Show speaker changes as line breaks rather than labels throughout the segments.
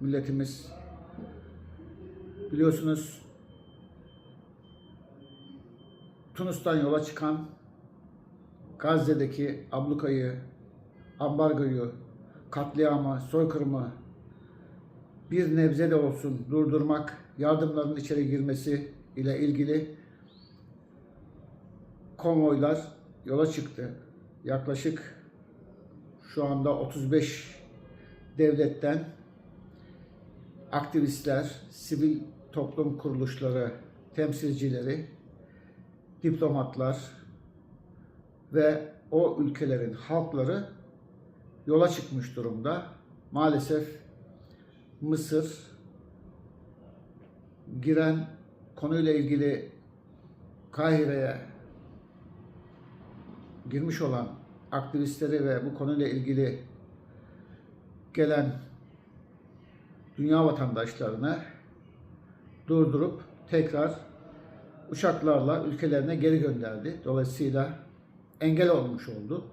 milletimiz biliyorsunuz Tunus'tan yola çıkan Gazze'deki ablukayı, ambargoyu, katliamı, soykırımı bir nebze de olsun durdurmak, yardımların içeri girmesi ile ilgili konvoylar yola çıktı. Yaklaşık şu anda 35 devletten aktivistler, sivil toplum kuruluşları temsilcileri, diplomatlar ve o ülkelerin halkları yola çıkmış durumda. Maalesef Mısır giren konuyla ilgili Kahire'ye girmiş olan aktivistleri ve bu konuyla ilgili gelen dünya vatandaşlarını durdurup tekrar uçaklarla ülkelerine geri gönderdi. Dolayısıyla engel olmuş oldu.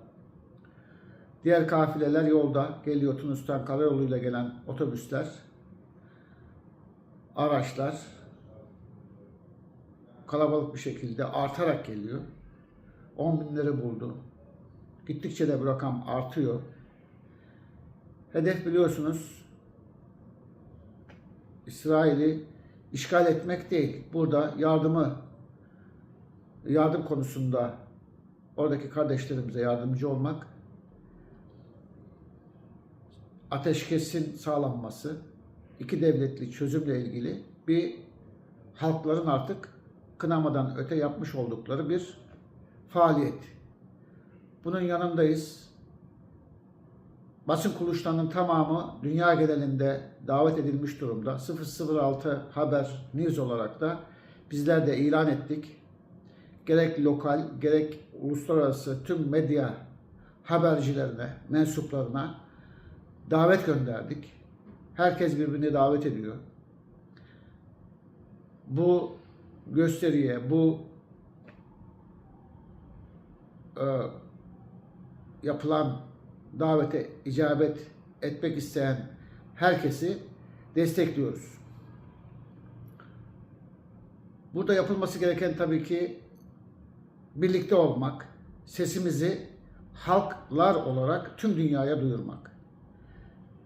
Diğer kafileler yolda geliyor Tunus'tan karayoluyla gelen otobüsler, araçlar kalabalık bir şekilde artarak geliyor. 10 binleri buldu. Gittikçe de bu rakam artıyor. Hedef biliyorsunuz İsrail'i işgal etmek değil. Burada yardımı yardım konusunda oradaki kardeşlerimize yardımcı olmak, ateşkesin sağlanması, iki devletli çözümle ilgili bir halkların artık kınamadan öte yapmış oldukları bir faaliyet. Bunun yanındayız. Basın kuruluşlarının tamamı dünya genelinde davet edilmiş durumda. 006 Haber News olarak da bizler de ilan ettik. Gerek lokal gerek uluslararası tüm medya habercilerine, mensuplarına davet gönderdik. Herkes birbirini davet ediyor. Bu gösteriye, bu e, yapılan davete icabet etmek isteyen herkesi destekliyoruz. Burada yapılması gereken tabii ki birlikte olmak, sesimizi halklar olarak tüm dünyaya duyurmak.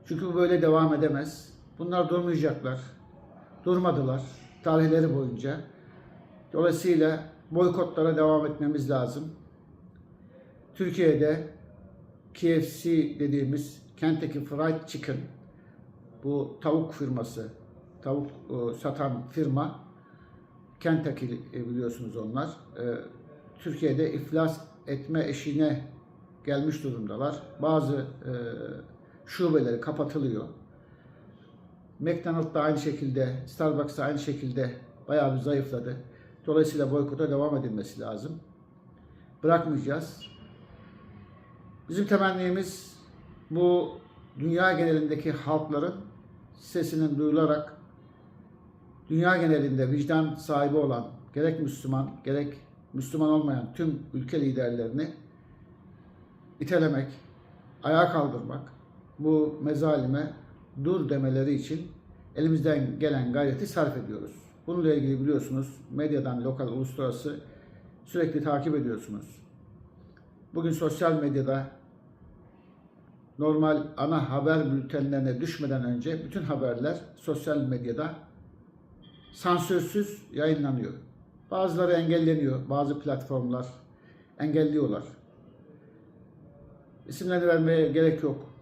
Çünkü bu böyle devam edemez. Bunlar durmayacaklar. Durmadılar tarihleri boyunca. Dolayısıyla boykotlara devam etmemiz lazım. Türkiye'de KFC dediğimiz Kentucky Fried Chicken bu tavuk firması, tavuk e, satan firma Kentucky e, biliyorsunuz onlar. E, Türkiye'de iflas etme eşiğine gelmiş durumdalar. Bazı e, şubeleri kapatılıyor. McDonald's da aynı şekilde, Starbucks da aynı şekilde bayağı bir zayıfladı. Dolayısıyla boykota devam edilmesi lazım. Bırakmayacağız. Bizim temennimiz bu dünya genelindeki halkların sesinin duyularak dünya genelinde vicdan sahibi olan gerek Müslüman gerek Müslüman olmayan tüm ülke liderlerini itelemek, ayağa kaldırmak, bu mezalime dur demeleri için elimizden gelen gayreti sarf ediyoruz. Bununla ilgili biliyorsunuz medyadan lokal, uluslararası sürekli takip ediyorsunuz. Bugün sosyal medyada normal ana haber bültenlerine düşmeden önce bütün haberler sosyal medyada sansürsüz yayınlanıyor. Bazıları engelleniyor, bazı platformlar engelliyorlar. İsimlerini vermeye gerek yok.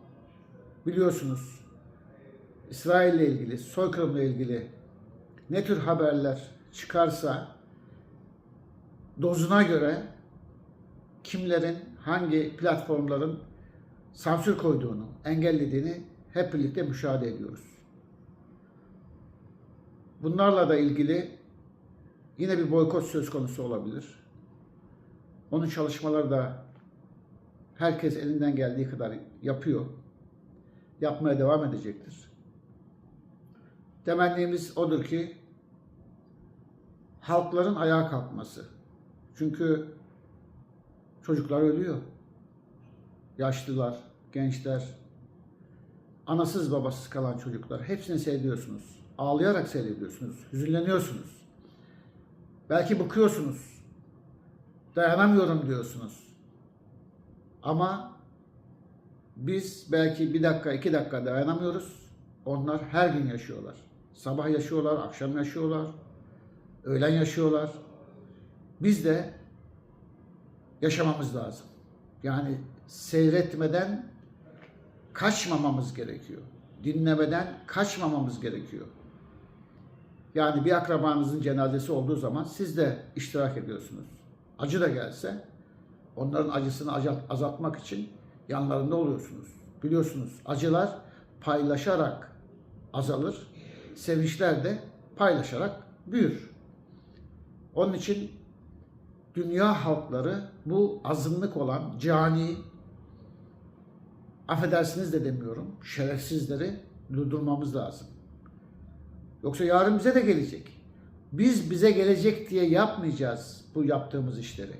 Biliyorsunuz İsrail ile ilgili, soykırımla ilgili ne tür haberler çıkarsa dozuna göre kimlerin, hangi platformların sansür koyduğunu, engellediğini hep birlikte müşahede ediyoruz. Bunlarla da ilgili yine bir boykot söz konusu olabilir. Onun çalışmaları da herkes elinden geldiği kadar yapıyor. Yapmaya devam edecektir. Temennimiz odur ki halkların ayağa kalkması. Çünkü çocuklar ölüyor. Yaşlılar, gençler, anasız babasız kalan çocuklar hepsini seyrediyorsunuz. Ağlayarak seyrediyorsunuz. Hüzünleniyorsunuz. Belki bıkıyorsunuz. Dayanamıyorum diyorsunuz. Ama biz belki bir dakika, iki dakika dayanamıyoruz. Onlar her gün yaşıyorlar. Sabah yaşıyorlar, akşam yaşıyorlar, öğlen yaşıyorlar. Biz de yaşamamız lazım. Yani seyretmeden kaçmamamız gerekiyor. Dinlemeden kaçmamamız gerekiyor. Yani bir akrabanızın cenazesi olduğu zaman siz de iştirak ediyorsunuz. Acı da gelse onların acısını azaltmak için yanlarında oluyorsunuz. Biliyorsunuz acılar paylaşarak azalır, sevinçler de paylaşarak büyür. Onun için dünya halkları bu azınlık olan cani, affedersiniz de demiyorum, şerefsizleri durdurmamız lazım. Yoksa yarın bize de gelecek. Biz bize gelecek diye yapmayacağız bu yaptığımız işleri.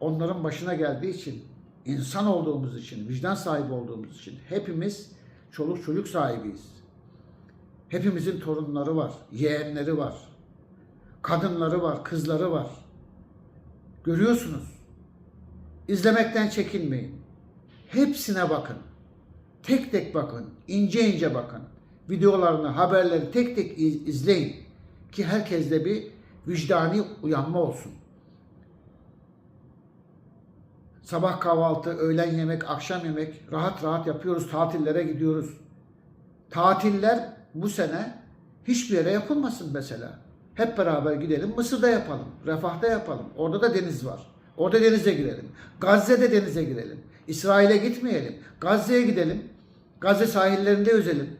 Onların başına geldiği için, insan olduğumuz için, vicdan sahibi olduğumuz için hepimiz çoluk çocuk sahibiyiz. Hepimizin torunları var, yeğenleri var, kadınları var, kızları var. Görüyorsunuz. İzlemekten çekinmeyin. Hepsine bakın. Tek tek bakın. ince ince bakın. Videolarını, haberleri tek tek iz- izleyin. Ki herkeste bir vicdani uyanma olsun. Sabah kahvaltı, öğlen yemek, akşam yemek rahat rahat yapıyoruz. Tatillere gidiyoruz. Tatiller bu sene hiçbir yere yapılmasın mesela. Hep beraber gidelim Mısır'da yapalım, Refah'ta yapalım. Orada da deniz var. Orada denize girelim. Gazze'de denize girelim. İsrail'e gitmeyelim. Gazze'ye gidelim. Gazze sahillerinde yüzelim.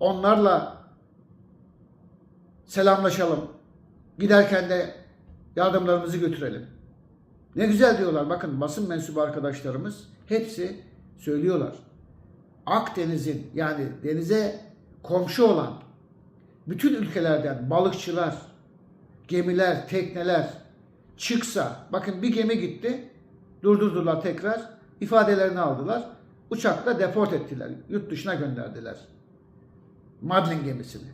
Onlarla selamlaşalım. Giderken de yardımlarımızı götürelim. Ne güzel diyorlar. Bakın basın mensubu arkadaşlarımız hepsi söylüyorlar. Akdeniz'in yani denize komşu olan bütün ülkelerden balıkçılar, gemiler, tekneler çıksa, bakın bir gemi gitti, durdurdular tekrar, ifadelerini aldılar, uçakla deport ettiler, yurt dışına gönderdiler. Madlin gemisini.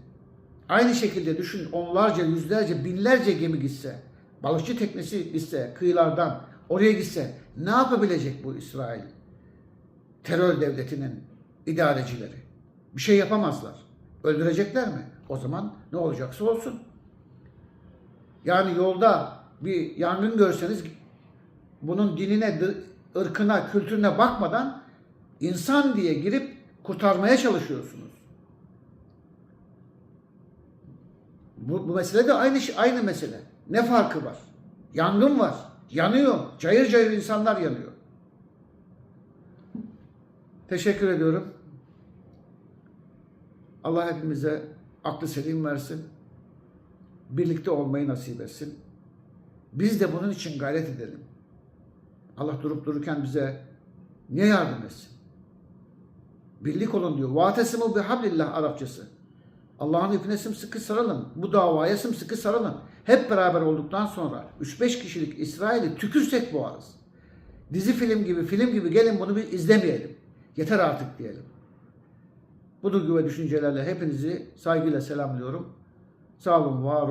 Aynı şekilde düşün onlarca, yüzlerce, binlerce gemi gitse, balıkçı teknesi gitse, kıyılardan oraya gitse ne yapabilecek bu İsrail? Terör devletinin idarecileri. Bir şey yapamazlar. Öldürecekler mi? O zaman ne olacaksa olsun. Yani yolda bir yangın görseniz bunun dinine, ırkına, kültürüne bakmadan insan diye girip kurtarmaya çalışıyorsunuz. Bu, bu mesele de aynı şey- aynı mesele. Ne farkı var? Yangın var. Yanıyor. Cayır cayır insanlar yanıyor. Teşekkür ediyorum. Allah hepimize aklı selim versin. Birlikte olmayı nasip etsin. Biz de bunun için gayret edelim. Allah durup dururken bize niye yardım etsin? Birlik olun diyor. Vatesimu bihablillah Arapçası. Allah'ın ipine sımsıkı sarılın. Bu davaya sımsıkı sarılın. Hep beraber olduktan sonra 3-5 kişilik İsrail'i tükürsek boğarız. Dizi film gibi, film gibi gelin bunu bir izlemeyelim. Yeter artık diyelim. Bu duygu ve düşüncelerle hepinizi saygıyla selamlıyorum. Sağ olun, var olun.